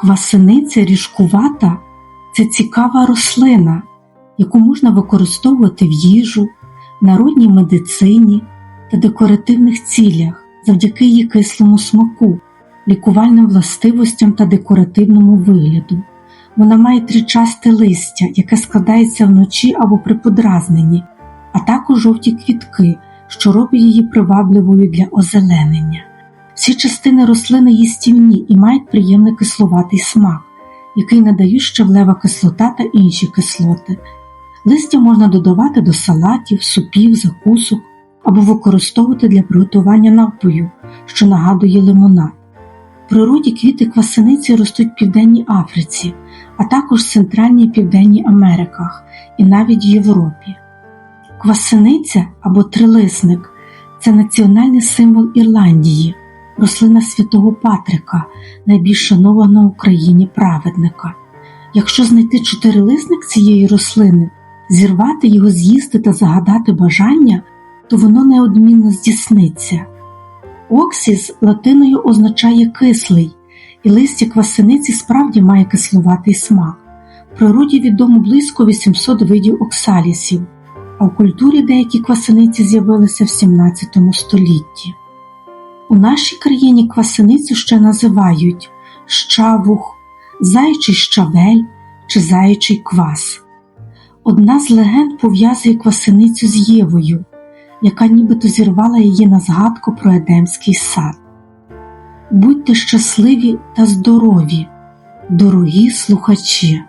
Квасениця ріжкувата це цікава рослина, яку можна використовувати в їжу, народній медицині та декоративних цілях завдяки її кислому смаку, лікувальним властивостям та декоративному вигляду. Вона має тричасте листя, яке складається вночі або при подразненні, а також жовті квітки, що робить її привабливою для озеленення. Всі частини рослини їстівні і мають приємний кисловатий смак, який надають щавлева кислота та інші кислоти. Листя можна додавати до салатів, супів, закусок або використовувати для приготування напою, що нагадує лимонад. В природі квіти квасениці ростуть в Південній Африці, а також в Центральній і Південній Америках і навіть Європі. Квасениця або трилисник це національний символ Ірландії, рослина святого Патрика, найбільш шанованого в Україні праведника. Якщо знайти чотирилисник цієї рослини, зірвати його, з'їсти та загадати бажання, то воно неодмінно здійсниться. Оксіс латиною означає кислий, і листя квасениці справді має кисловатий смак. В природі відомо близько 800 видів оксалісів, а в культурі деякі квасениці з'явилися в 17 столітті. У нашій країні квасеницю ще називають щавух, заячий щавель чи заячий квас. Одна з легенд пов'язує квасеницю з Євою, яка нібито зірвала її на згадку про Едемський сад. Будьте щасливі та здорові, дорогі слухачі!